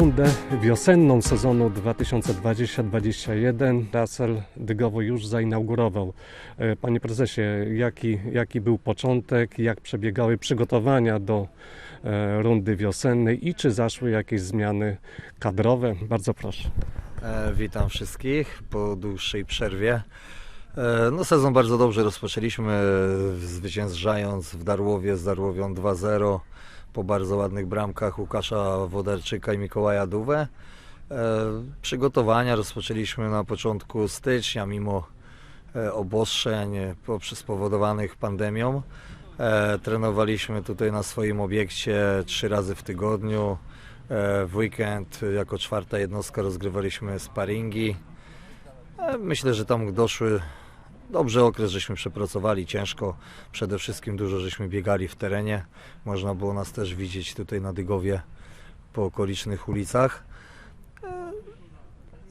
rundę wiosenną sezonu 2020-2021 Russell Dygowo już zainaugurował. E, Panie prezesie, jaki, jaki był początek, jak przebiegały przygotowania do e, rundy wiosennej i czy zaszły jakieś zmiany kadrowe? Bardzo proszę. E, Witam wszystkich po dłuższej przerwie. No, sezon bardzo dobrze rozpoczęliśmy, zwyciężając w Darłowie z Darłowią 2-0 po bardzo ładnych bramkach Łukasza Wodarczyka i Mikołaja Duwę. E, Przygotowania rozpoczęliśmy na początku stycznia, mimo e, obostrzeń e, spowodowanych pandemią. Trenowaliśmy tutaj na swoim obiekcie trzy razy w tygodniu. W weekend jako czwarta jednostka rozgrywaliśmy sparingi. Myślę, że tam doszły dobrze okres, żeśmy przepracowali ciężko. Przede wszystkim dużo żeśmy biegali w terenie. Można było nas też widzieć tutaj na Dygowie po okolicznych ulicach. E,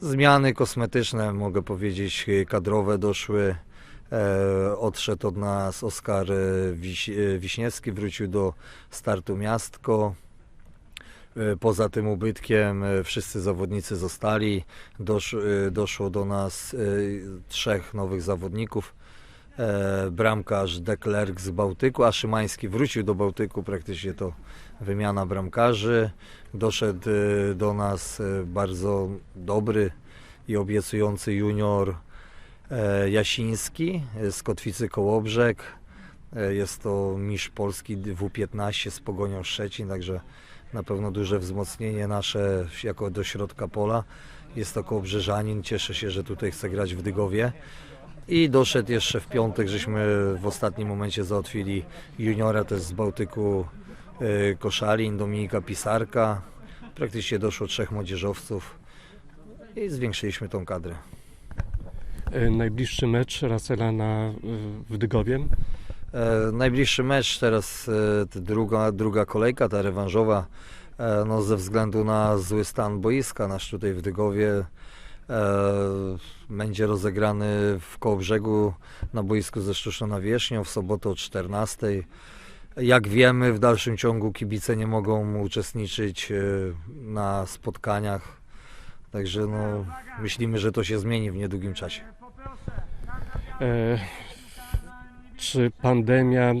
Zmiany kosmetyczne, mogę powiedzieć, e, kadrowe doszły. E, Odszedł od nas Oskar Wiś- Wiśniewski, wrócił do startu miastko. E, Poza tym ubytkiem e, wszyscy zawodnicy zostali. Dosz, e, doszło do nas trzech nowych zawodników. Bramkarz Deklerk z Bałtyku, a Szymański wrócił do Bałtyku, praktycznie to wymiana bramkarzy. Doszedł do nas bardzo dobry i obiecujący junior Jasiński z Kotwicy Kołobrzeg. Jest to mistrz Polski W15 z Pogonią Szczecin, także na pewno duże wzmocnienie nasze jako do środka pola. Jest to kołobrzeżanin, cieszę się, że tutaj chce grać w Dygowie. I doszedł jeszcze w piątek, żeśmy w ostatnim momencie załatwili juniora też z Bałtyku e, Koszalin, Dominika Pisarka. Praktycznie doszło trzech młodzieżowców i zwiększyliśmy tą kadrę. E, Najbliższy mecz Russella na, w Dygowie. E, najbliższy mecz teraz, e, druga, druga kolejka, ta rewanżowa, e, no ze względu na zły stan boiska nasz tutaj w Dygowie będzie rozegrany w Kołobrzegu na boisku ze sztuczną nawierzchnią w sobotę o 14. Jak wiemy, w dalszym ciągu kibice nie mogą uczestniczyć na spotkaniach, także no, myślimy, że to się zmieni w niedługim czasie. Czy pandemia e,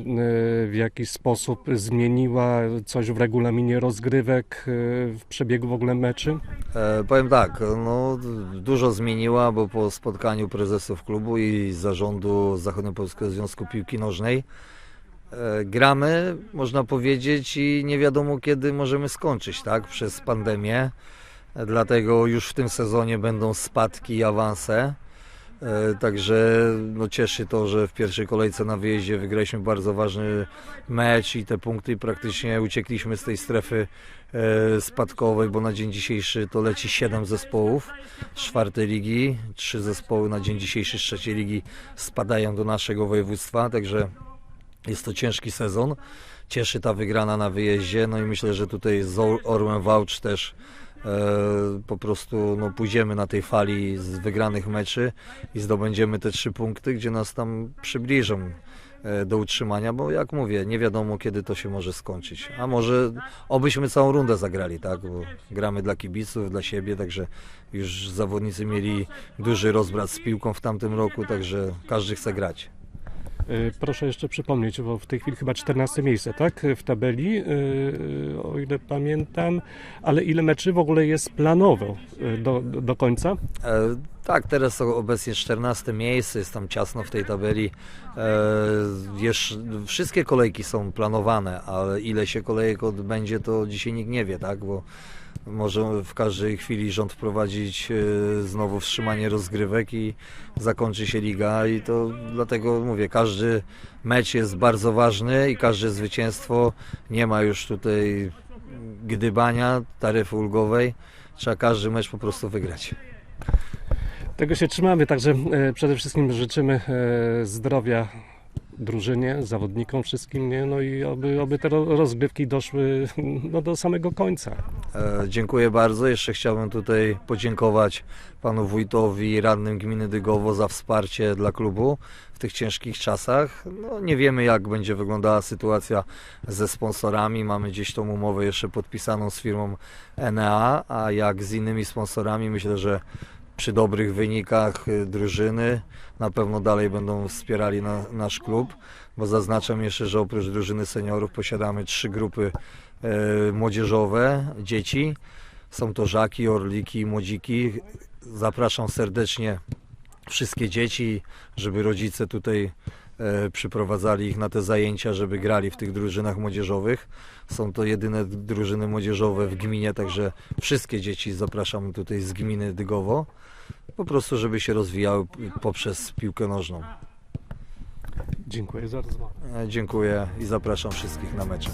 w jakiś sposób zmieniła coś w regulaminie rozgrywek, e, w przebiegu w ogóle meczy? E, powiem tak, no, dużo zmieniła, bo po spotkaniu prezesów klubu i zarządu Zachodniopolskiego Związku Piłki Nożnej e, gramy, można powiedzieć, i nie wiadomo kiedy możemy skończyć, tak, przez pandemię. Dlatego już w tym sezonie będą spadki i awanse. E, Także no, cieszy to, że w pierwszej kolejce na wyjeździe wygraliśmy bardzo ważny mecz i te punkty praktycznie uciekliśmy z tej strefy e, spadkowej, bo na dzień dzisiejszy to leci 7 zespołów z czwartej ligi, trzy zespoły na dzień dzisiejszy z trzeciej ligi spadają do naszego województwa, także jest to ciężki sezon. Cieszy ta wygrana na wyjeździe, no i myślę, że tutaj z Or- Orłem Wałcz też po prostu no, pójdziemy na tej fali z wygranych meczy i zdobędziemy te trzy punkty, gdzie nas tam przybliżą e, do utrzymania, bo jak mówię, nie wiadomo kiedy to się może skończyć. A może obyśmy całą rundę zagrali, tak? Bo gramy dla kibiców, dla siebie, także już zawodnicy mieli duży rozbrat z piłką w tamtym roku, także każdy chce grać. E, Proszę jeszcze przypomnieć, bo w tej chwili chyba 14 miejsce, tak? W tabeli, e, o ile pamiętam. Ale ile meczy w ogóle jest planowo e, do, do końca? Tak, teraz to obecnie 14 miejsce, jest tam ciasno w tej tabeli. E, jeszcze, wszystkie kolejki są planowane, ale ile się kolejek odbędzie, to dzisiaj nikt nie wie, tak? Bo może w każdej chwili rząd wprowadzić e, znowu wstrzymanie rozgrywek i zakończy się liga i to dlatego mówię, każdy mecz jest bardzo ważny i każde zwycięstwo nie ma już tutaj gdybania, taryfy ulgowej. Trzeba każdy mecz po prostu wygrać. Tego się trzymamy, także e, przede wszystkim życzymy e, zdrowia drużynie, zawodnikom wszystkim, nie? No i aby, aby te ro- rozgrywki doszły no, do samego końca. E, Dziękuję bardzo. Jeszcze chciałbym tutaj podziękować panu wójtowi i radnym gminy Dygowo za wsparcie dla klubu w tych ciężkich czasach. No, nie wiemy jak będzie wyglądała sytuacja ze sponsorami. Mamy gdzieś tą umowę jeszcze podpisaną z firmą Enea, a jak z innymi sponsorami myślę, że przy dobrych wynikach y, drużyny na pewno dalej będą wspierali na, nasz klub, bo zaznaczam jeszcze, że oprócz drużyny seniorów posiadamy trzy grupy e, młodzieżowe dzieci. Są to żaki, orliki, młodziki. Zapraszam serdecznie wszystkie dzieci, żeby rodzice tutaj przyprowadzali ich na te zajęcia, żeby grali w tych drużynach młodzieżowych. Są to jedyne drużyny młodzieżowe w gminie, także wszystkie dzieci zapraszam tutaj z gminy Dygowo. Po prostu, żeby się rozwijały poprzez piłkę nożną. Dziękuję za rozmowę. E, Dziękuję i zapraszam wszystkich na mecze.